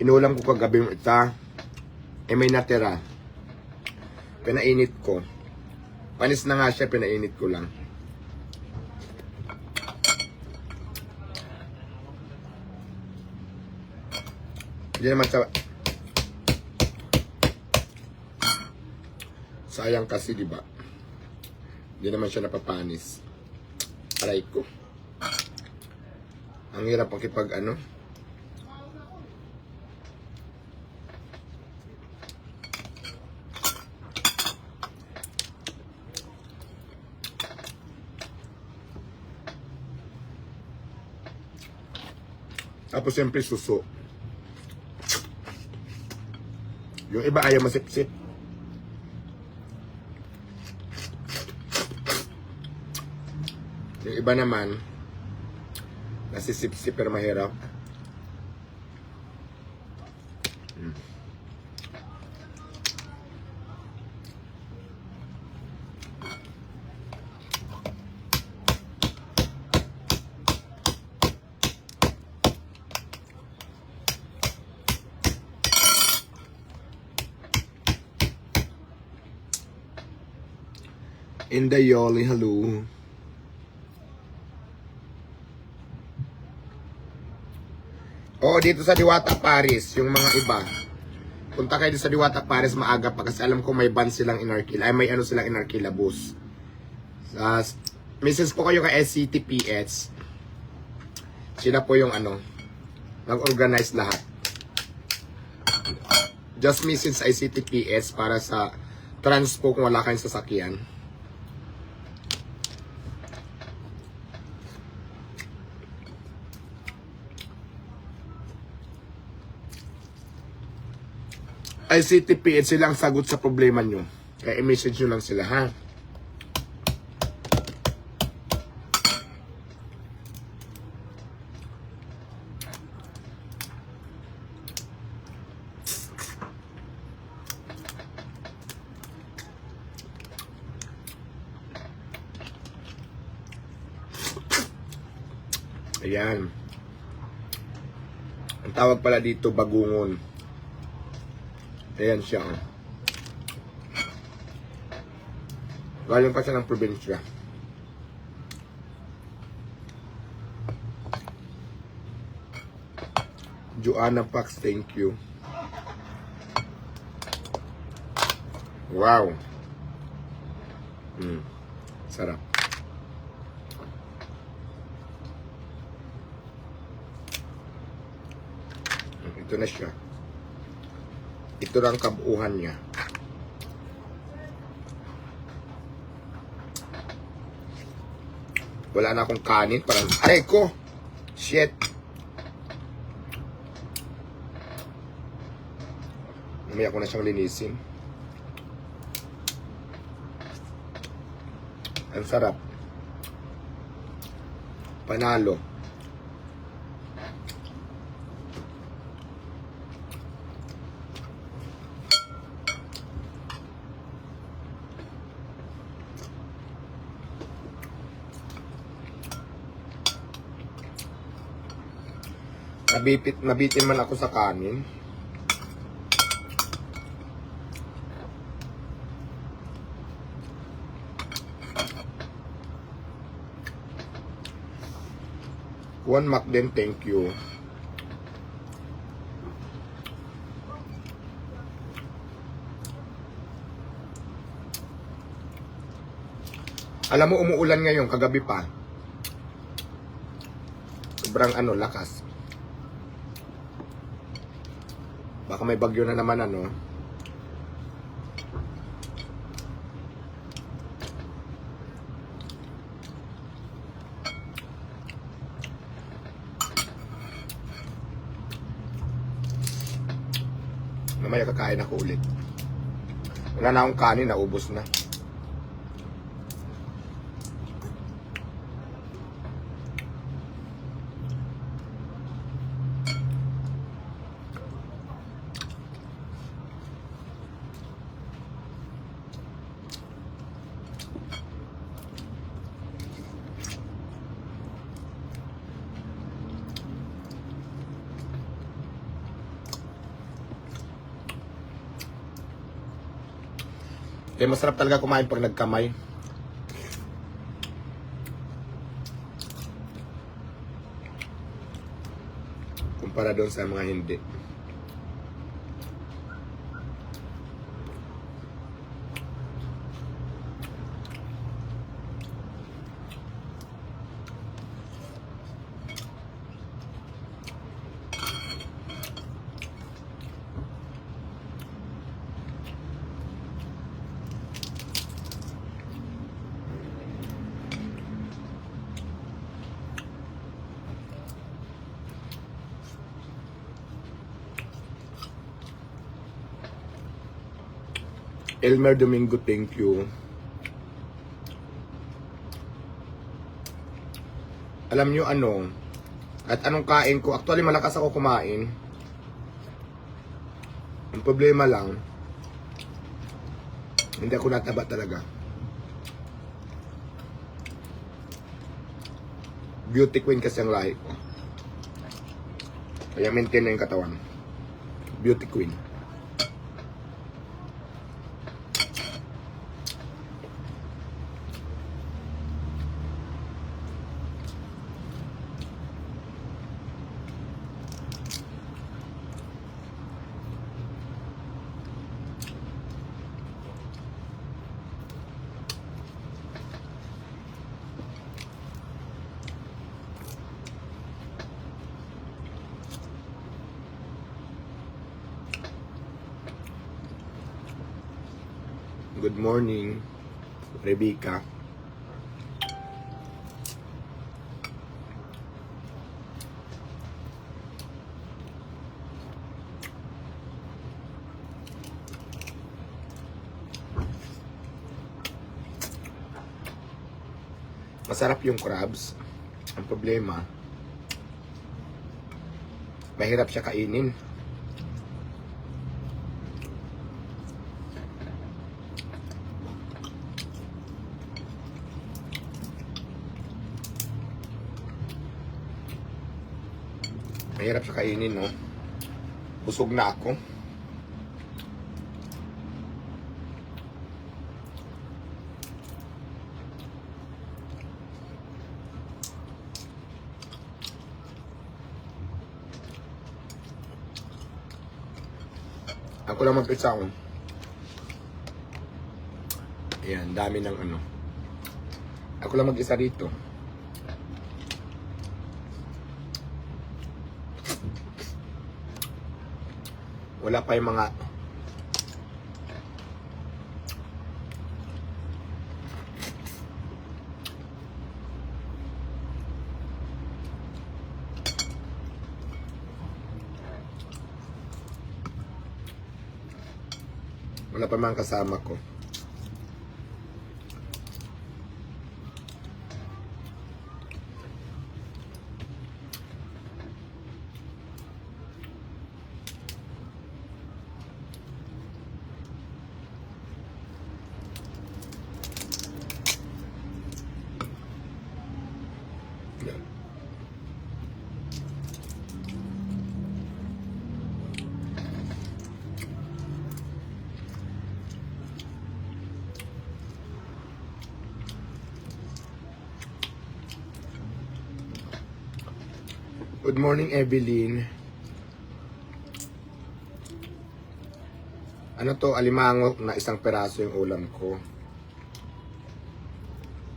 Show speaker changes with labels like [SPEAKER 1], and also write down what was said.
[SPEAKER 1] Inulam ko kagabi yung ita. Eh may natira. Pinainit ko. Panis na nga siya, pinainit ko lang. Hindi naman sa... Sayang kasi, di ba? Hindi naman siya napapanis. Aray ko. Ang hirap pakipag ano. Tapos siyempre suso. Yung iba ayaw masipsip. Yung iba naman, nasisipsip pero mahirap. In the Yoli, hello. Oo, dito sa Diwata Paris, yung mga iba. Punta kayo sa Diwata Paris maaga pa kasi alam ko may ban silang inarkila. Ay, may ano silang inarkila bus. Sa, message po kayo kay SCTPS. Sila po yung ano, nag-organize lahat. Just message sa ICTPS para sa transpo kung wala kayong sasakyan. ICTPS sila ang sagot sa problema nyo. Kaya i-message nyo lang sila, ha? Ayan. Ang tawag pala dito, bagungon. Ayan siya. oh. Galing pa siya ng probinsya. Joanna Pax, thank you. Wow. Mm. Sarap. Ito na siya. Ito lang kabuuhan niya. Wala na akong kanin. Parang, aray ko! Shit! Mamaya ko na siyang linisin. Ang sarap. Panalo. Nabipit, nabitin man ako sa kanin. One Mac din, thank you. Alam mo, umuulan ngayon, kagabi pa. Sobrang ano, lakas. Baka may bagyo na naman ano. Mamaya kakain ako ulit. Wala na akong kanin, naubos na. Kaya masarap talaga kumain pag nagkamay. Kumpara doon sa mga hindi. Elmer Domingo, thank you. Alam nyo ano, at anong kain ko, actually malakas ako kumain. Ang problema lang, hindi ako nataba talaga. Beauty queen kasi ang lahi ko. Kaya maintain na yung katawan. Beauty queen. Good morning, Rebecca. Masarap yung crabs. Ang problema, mahirap siya kainin. Mahirap siya kainin, no? Busog na ako. Ako lang mag-isa ko. Ayan, dami ng ano. Ako lang mag-isa rito. Wala pa yung mga Wala pa mga kasama ko. Good morning, Evelyn. Ano to, alimango na isang peraso yung ulam ko.